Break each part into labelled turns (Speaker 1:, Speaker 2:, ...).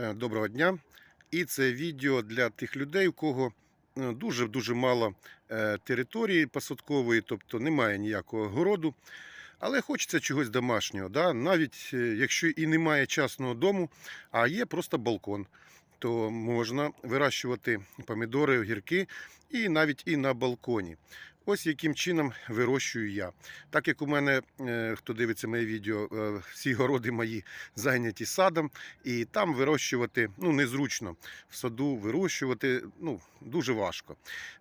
Speaker 1: Е, Доброго дня. І це відео для тих людей, у кого дуже-дуже мало е, території посадкової, тобто немає ніякого городу. Але хочеться чогось домашнього. Навіть е, якщо і немає частного дому, а є просто балкон, то можна вирощувати помідори, огірки і навіть і на балконі. Ось яким чином вирощую я. Так як у мене, е, хто дивиться моє відео, е, всі городи мої зайняті садом, і там вирощувати ну, незручно. В саду вирощувати ну, дуже важко.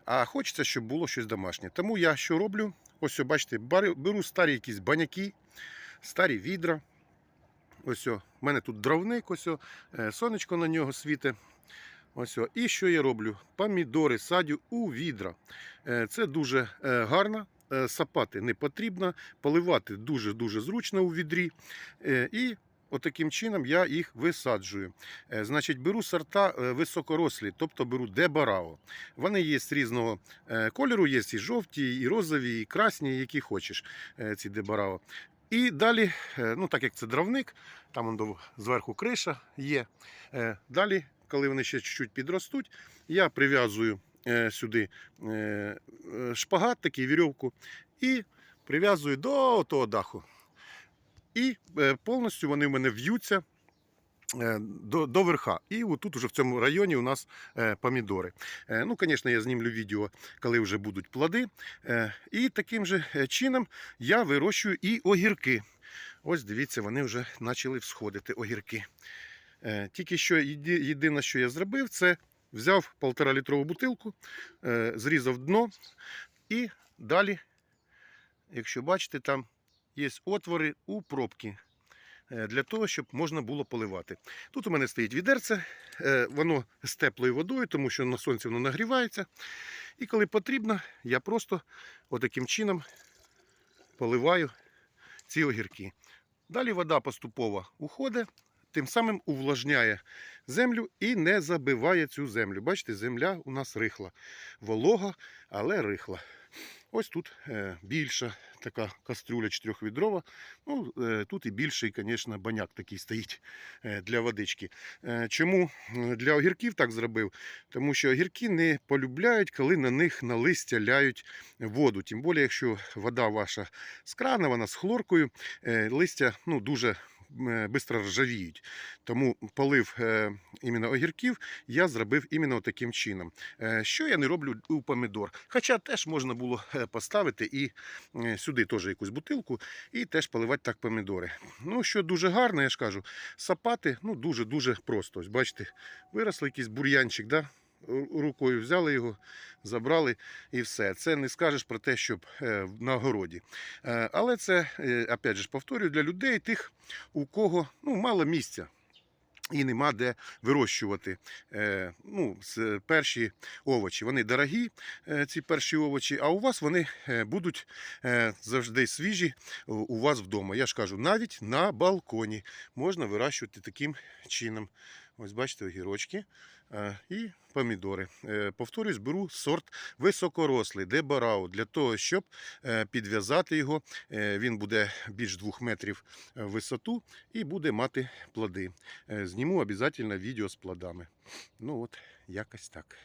Speaker 1: А хочеться, щоб було щось домашнє. Тому я що роблю? Ось, бачите, беру старі якісь баняки, старі відра. Ось, в мене тут дровник, ось, о, е, сонечко на нього світе. Ось, о. І що я роблю? Помідори садю у відра. Е, Це дуже е, гарно. Сапати не потрібно, поливати дуже-дуже зручно у відрі. І отаким чином я їх висаджую. Значить, беру сорта високорослі, тобто беру дебарао. Вони є з різного кольору, є і жовті, і розові, і красні, які хочеш, ці дебарао. І далі, е, ну так як це дровник, там он зверху криша є. е, Далі, коли вони ще чуть-чуть підростуть, я прив'язую е, сюди шпагат, такий вірьовку, і прив'язую до того даху. І повністю вони в мене в'ються до, до верха. І отут уже в цьому районі у нас е, помідори. Е, Ну, звісно, я знімлю відео, коли вже будуть плоди. Е, І таким же чином я вирощую і огірки. Ось дивіться, вони вже почали всходити огірки. Тільки що єди- єдине, що я зробив, це взяв 1,5 літрову бутилку, зрізав дно і далі, якщо бачите, там є отвори у пробки для того, щоб можна було поливати. Тут у мене стоїть відерце, е, воно з теплою водою, тому що на сонці воно нагрівається. І коли потрібно, я просто отаким чином поливаю ці огірки. Далі вода поступово уходить, тим самим увлажняє землю і не забиває цю землю. Бачите, земля у нас рихла, волога, але рихла. Ось тут е, більша така кастрюля чотирьохвідрова. Ну, е, тут і більший, звісно, баняк такий стоїть е, для водички. Е, чому для огірків так зробив? Тому що огірки не полюбляють, коли на них на листя ляють воду. Тим більше, якщо вода ваша з крана, вона з хлоркою, листя ну, дуже швидко ржавіють. Тому полив е, іменно огірків я зробив іменно таким чином. Е, Що я не роблю у помідор. Хоча теж можна було е, поставити і е, сюди теж якусь бутилку і теж поливати так помідори. Ну, що дуже гарно, я ж кажу, сапати ну, дуже-дуже просто. Ось бачите, виросли якийсь бур'янчик, да? Ру- рукою взяли його, забрали і все. Це не скажеш про те, щоб е, на городі. Е, Але це, е, опять же, повторюю, для людей, тих, у кого ну, мало місця. І нема де вирощувати ну, перші овочі. Вони дорогі, ці перші овочі, а у вас вони будуть завжди свіжі у вас вдома. Я ж кажу, навіть на балконі можна вирощувати таким чином. Ось бачите, огірочки е, і помідори. Е, Повторюсь, беру сорт високорослий, дебарау, для того, щоб е, підв'язати його. Він буде більш двох метрів в висоту і буде мати плоди. Зніму обов'язково відео з плодами. Ну от, якось так.